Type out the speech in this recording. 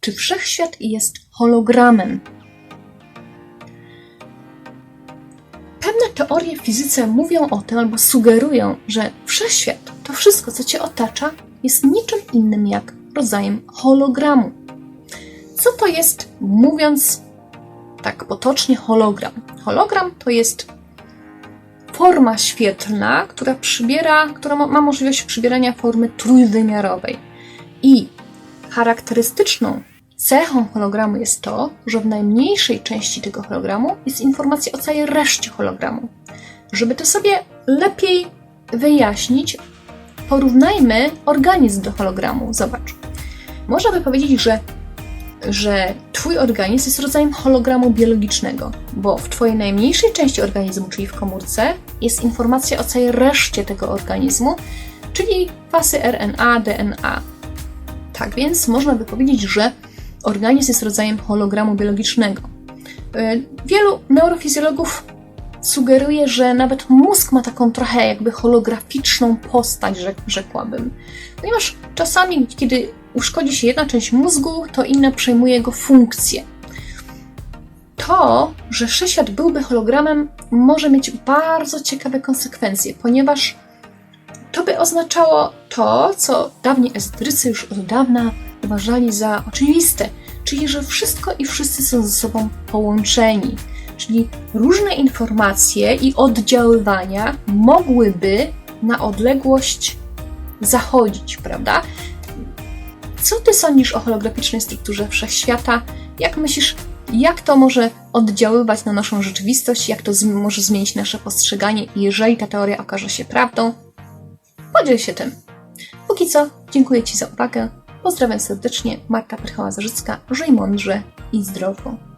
czy wszechświat jest hologramem. Pewne teorie w fizyce mówią o tym albo sugerują, że wszechświat, to wszystko, co cię otacza, jest niczym innym jak rodzajem hologramu. Co to jest, mówiąc tak potocznie, hologram? Hologram to jest forma świetlna, która przybiera, która ma, możliwość przybierania formy trójwymiarowej. I charakterystyczną cechą hologramu jest to, że w najmniejszej części tego hologramu jest informacja o całej reszcie hologramu. Żeby to sobie lepiej wyjaśnić, porównajmy organizm do hologramu. Zobacz. Można by powiedzieć, że, że Twój organizm jest rodzajem hologramu biologicznego, bo w Twojej najmniejszej części organizmu, czyli w komórce, jest informacja o całej reszcie tego organizmu, czyli kwasy RNA, DNA. Tak więc można by powiedzieć, że organizm jest rodzajem hologramu biologicznego. Y, Wielu neurofizjologów sugeruje, że nawet mózg ma taką trochę jakby holograficzną postać, rzek- rzekłabym. Ponieważ czasami, kiedy uszkodzi się jedna część mózgu, to inna przejmuje jego funkcję. To, że wszechświat byłby hologramem, może mieć bardzo ciekawe konsekwencje, ponieważ to by oznaczało to, co dawniej ezoterycy już od dawna uważali za oczywiste, czyli że wszystko i wszyscy są ze sobą połączeni. Czyli różne informacje i oddziaływania mogłyby na odległość zachodzić, prawda? Co ty sądzisz o holograficznej strukturze wszechświata? Jak myślisz, jak to może oddziaływać na naszą rzeczywistość? Jak to może zmienić nasze postrzeganie, jeżeli ta teoria okaże się prawdą? Podziel się tym. Póki co, dziękuję Ci za uwagę. Pozdrawiam serdecznie, Marta Prychała-Zarzycka. Żyj mądrze i zdrowo.